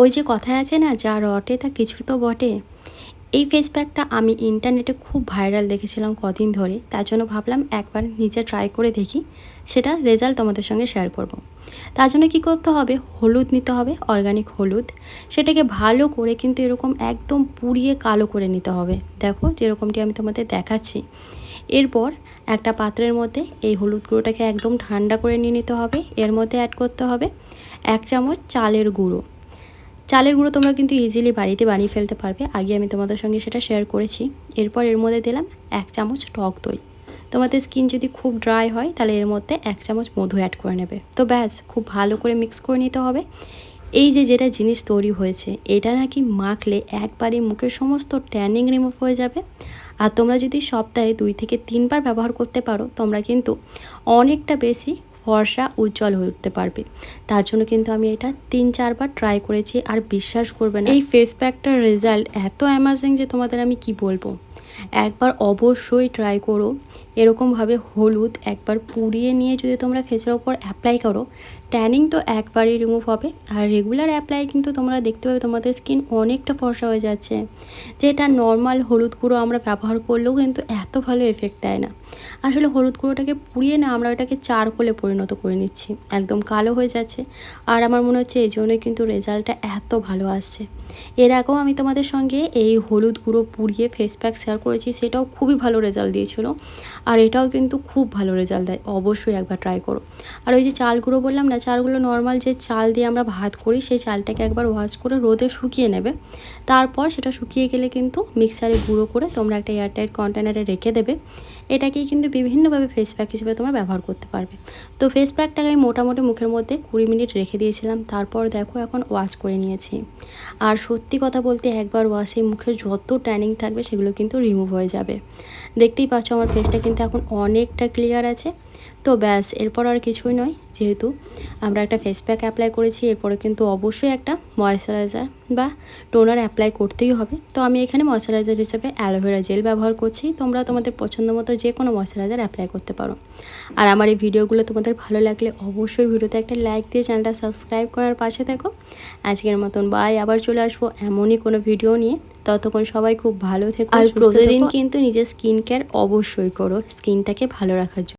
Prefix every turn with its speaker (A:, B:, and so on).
A: ওই যে কথায় আছে না যা রটে তা কিছু তো বটে। এই ফেস প্যাকটা আমি ইন্টারনেটে খুব ভাইরাল দেখেছিলাম কদিন ধরে। তার জন্য ভাবলাম একবার নিজে ট্রাই করে দেখি। সেটা রেজাল্ট তোমাদের সঙ্গে শেয়ার করব। তার জন্য কী করতে হবে? হলুদ নিতে হবে অর্গানিক হলুদ। সেটাকে ভালো করে কিন্তু এরকম একদম পুড়িয়ে কালো করে নিতে হবে। দেখো যেরকমটি আমি তোমাদের দেখাচ্ছি। এরপর একটা পাত্রের মধ্যে এই হলুদ গুঁড়োটাকে একদম ঠান্ডা করে নিয়ে নিতে হবে। এর মধ্যে অ্যাড করতে হবে এক চামচ চালের গুঁড়ো। চালের গুঁড়ো তোমরা কিন্তু ইজিলি বাড়িতে বানিয়ে ফেলতে পারবে। আগে আমি তোমাদের সঙ্গে সেটা শেয়ার করেছি। এরপর এর মধ্যে দিলাম এক চামচ টক দই। তোমাদের স্কিন যদি খুব ড্রাই হয়, তাহলে এর মধ্যে এক চামচ মধু অ্যাড করে নেবে। তো ব্যাস, খুব ভালো করে মিক্স করে নিতে হবে। এই যে যেটা জিনিস তৈরি হয়েছে, এটা নাকি মাখলে একবারে মুখের সমস্ত ট্যানিং রিমুভ হয়ে যাবে। আর তোমরা যদি সপ্তাহে দুই থেকে তিনবার ব্যবহার করতে পারো, তোমরা কিন্তু অনেকটা বেশি ফর্সা উজ্জ্বল হয়ে উঠতে পারবে। তার জন্য কিন্তু আমি এটা তিন, চারবার ট্রাই করেছি আর বিশ্বাস করবে না। এই ফেস প্যাকটার রেজাল্ট এত অ্যামাজিং যে তোমাদের আমি কি বলব? একবার অবশ্যই ট্রাই করো। এরকমভাবে হলুদ একবার পুড়িয়ে নিয়ে যদি তোমরা ফেসের ওপর অ্যাপ্লাই করো ট্যানিং তো একবারই রিমুভ হবে। আর রেগুলার অ্যাপ্লাই কিন্তু তোমরা দেখতে পাবে তোমাদের স্কিন অনেকটা ফর্সা হয়ে যাচ্ছে। যেটা নর্মাল হলুদ গুঁড়ো আমরা ব্যবহার করলেও কিন্তু এত ভালো এফেক্ট দেয় না। আসলে হলুদ গুঁড়োটাকে পুড়িয়ে না আমরা ওটাকে চারকোলে পরিণত করে নিচ্ছি। একদম কালো হয়ে যাচ্ছে। আর আমার মনে হচ্ছে এই জন্যই কিন্তু রেজাল্টটা এত ভালো আসছে। এর আগেও আমি তোমাদের সঙ্গে এই হলুদ গুঁড়ো পুড়িয়ে ফেস প্যাক শেয়ার করেছি, সেটাও খুবই ভালো রেজাল্ট দিয়েছিল। আর এটাও কিন্তু খুব ভালো রেজাল্ট দেয়। অবশ্যই একবার ট্রাই করো। আর ওই যে চাল গুঁড়ো বললাম না, চালগুলো নর্মাল যে চাল দিয়ে আমরা ভাত করি, সেই চালটাকে একবার ওয়াশ করে রোদে শুকিয়ে নেবে। তারপর সেটা শুকিয়ে গেলে কিন্তু মিক্সারে গুঁড়ো করে তোমরা একটা এয়ারটাইট কন্টেনারে রেখে দেবে। এটাকেই কিন্তু বিভিন্নভাবে ফেস প্যাক হিসেবে তোমরা ব্যবহার করতে পারবে। তো ফেস প্যাকটাকে আমি মোটামুটি মুখের মধ্যে কুড়ি মিনিট রেখে দিয়েছিলাম, তারপর দেখো এখন ওয়াশ করে নিয়েছি। আর সত্যি কথা বলতে একবার ওয়াশে মুখের যত ট্যানিং থাকবে সেগুলো কিন্তু রিমুভ হয়ে যাবে। দেখতেই পাচ্ছ আমার ফেসটা কিন্তু এখন অনেকটা ক্লিয়ার আছে। তো ব্যাস এরপর আর কিছুই নয় যেহেতু আমরা একটা ফেস প্যাক অ্যাপ্লাই করেছি এরপরে কিন্তু অবশ্যই একটা ময়শ্চারাইজার বা টোনার অ্যাপ্লাই করতেই হবে। তো আমি এখানে ময়শ্চারাইজার হিসেবে অ্যালোভেরা জেল ব্যবহার করছি তোমরা তোমাদের পছন্দ মতো যে কোনো ময়শ্চারাইজার অ্যাপ্লাই করতে পারো। আর আমার এই ভিডিওগুলো তোমাদের ভালো লাগলে অবশ্যই ভিডিওতে একটা লাইক দিয়ে চ্যানেলটা সাবস্ক্রাইব করার পাশে দেখো আজকের মতন বাই আবার চলে আসব এমনই কোনো ভিডিও নিয়ে। ততক্ষণ সবাই খুব ভালো থেকো আর প্রতিদিন কিন্তু নিজের স্কিন কেয়ার অবশ্যই করো স্কিনটাকে ভালো রাখার জন্য।